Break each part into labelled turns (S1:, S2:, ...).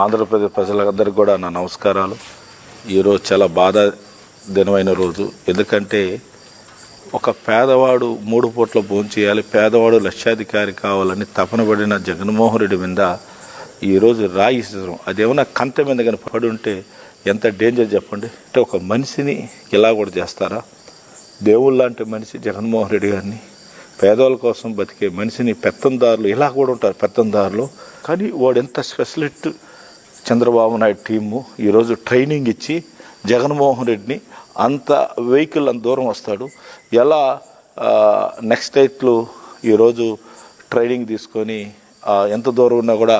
S1: ఆంధ్రప్రదేశ్ ప్రజలందరికీ కూడా నా నమస్కారాలు. ఈరోజు చాలా బాధ దినమైన రోజు. ఎందుకంటే ఒక పేదవాడు మూడు పూట్ల భోజనం చేయాలి పేదవాడు లక్షాధికారి కావాలని తపన పడిన జగన్మోహన్ రెడ్డి మీద ఈరోజు రాయి ఇసరం అదేమన్నా కంత మీద కానీ పడి ఉంటే ఎంత డేంజర్ చెప్పండి? అంటే ఒక మనిషిని ఇలా కూడా చేస్తారా? దేవుళ్ళ లాంటి మనిషి జగన్మోహన్ రెడ్డి గారిని పేదవాళ్ళ కోసం బతికే మనిషిని పెత్తందారులు ఇలా కూడా ఉంటారు పెత్తందారులు. కానీ వాడు ఎంత స్పెషలిస్ట్ చంద్రబాబు నాయుడు టీము ఈరోజు ట్రైనింగ్ ఇచ్చి జగన్మోహన్ రెడ్డిని అంత వెహికల్ అంత దూరం వస్తాడు. ఎలా నెక్స్ట్ డేట్లు ఈరోజు ట్రైనింగ్ తీసుకొని ఎంత దూరం ఉన్నా కూడా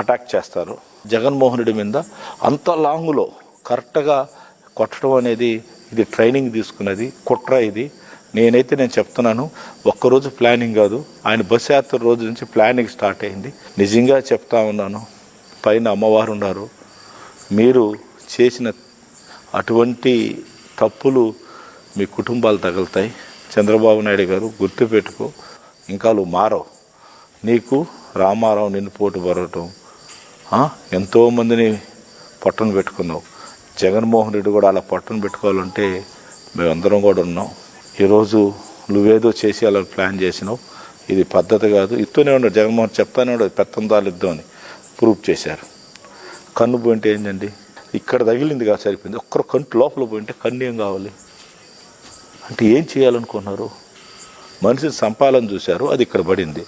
S1: అటాక్ చేస్తారు. జగన్మోహన్ రెడ్డి మీద అంత లాంగ్లో కరెక్ట్గా కొట్టడం అనేది ఇది ట్రైనింగ్ తీసుకున్నది. కుట్ర ఇది. నేనైతే నేను చెప్తున్నాను ఒక్కరోజు ప్లానింగ్ కాదు. ఆయన బస్ యాత్ర రోజు నుంచి ప్లానింగ్ స్టార్ట్ అయింది. నిజంగా చెప్తా ఉన్నాను పైన అమ్మవారు ఉన్నారు. మీరు చేసిన అటువంటి తప్పులు మీ కుటుంబాలు తగులుతాయి. చంద్రబాబు నాయుడు గారు గుర్తుపెట్టుకో ఇంకా నువ్వు మారవు. నీకు రామారావు నిన్ను పోటు పరవటం ఎంతోమందిని పట్టును పెట్టుకున్నావు. జగన్మోహన్ రెడ్డి కూడా అలా పట్టును పెట్టుకోవాలంటే మేమందరం కూడా ఉన్నాం. ఈరోజు నువ్వేదో చేసి అలా ప్లాన్ చేసినావు. ఇది పద్ధతి కాదు. ఇస్తూనే ఉన్నాడు జగన్మోహన్ చెప్తానే ఉన్నాడు పెత్తందాలు ఇద్దాం అని. ప్రూవ్ చేశారు. కన్ను పోయింటే ఏంటండి ఇక్కడ తగిలింది కాదు సరిపోయింది. ఒక్కరు కంటి లోపల పోయింటే కన్ను ఏం కావాలి? అంటే ఏం చేయాలనుకున్నారు? మనిషిని సంపాలని చూశారు అది ఇక్కడ పడింది.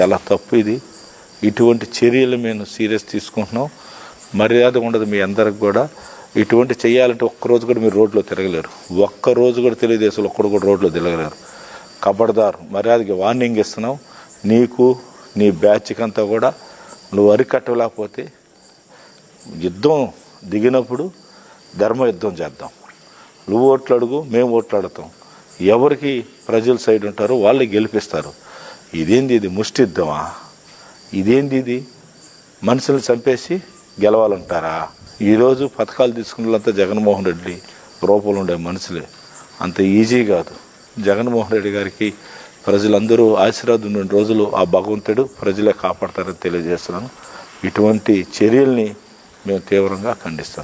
S1: చాలా తప్పు ఇది. ఇటువంటి చర్యలు మేము సీరియస్ తీసుకుంటున్నాం. మర్యాద ఉండదు మీ అందరికి కూడా. ఇటువంటి చేయాలంటే ఒక్కరోజు కూడా మీరు రోడ్లో తిరగలేరు. ఒక్క రోజు కూడా తెలుగుదేశంలో ఒక్కడు కూడా రోడ్లో తిరగలేరు. కబడ్దార్. మర్యాదకి వార్నింగ్ ఇస్తున్నాం. నీకు నీ బ్యాచ్కి అంతా కూడా నువ్వు అరికట్టలేకపోతే యుద్ధం దిగినప్పుడు ధర్మ యుద్ధం చేద్దాం. నువ్వు ఓట్లు అడుగు మేము ఓట్లు అడుగుతాం ఎవరికి ప్రజల సైడ్ ఉంటారో వాళ్ళే గెలిపిస్తారు. ఇదేంది ఇది ముష్టి యుద్ధమా ఇదేంది ఇది? మనుషులు చంపేసి గెలవాలంటారా? ఈరోజు పథకాలు తీసుకున్నంత జగన్మోహన్ రెడ్డి రూపంలో ఉండే మనుషులే. అంత ఈజీ కాదు. జగన్మోహన్ రెడ్డి గారికి ప్రజలందరూ ఆశీర్వాదం రోజులు ఆ భగవంతుడు ప్రజలే కాపాడతారని తెలియజేస్తున్నాను. ఇటువంటి చర్యల్ని మేము తీవ్రంగా ఖండిస్తున్నాం.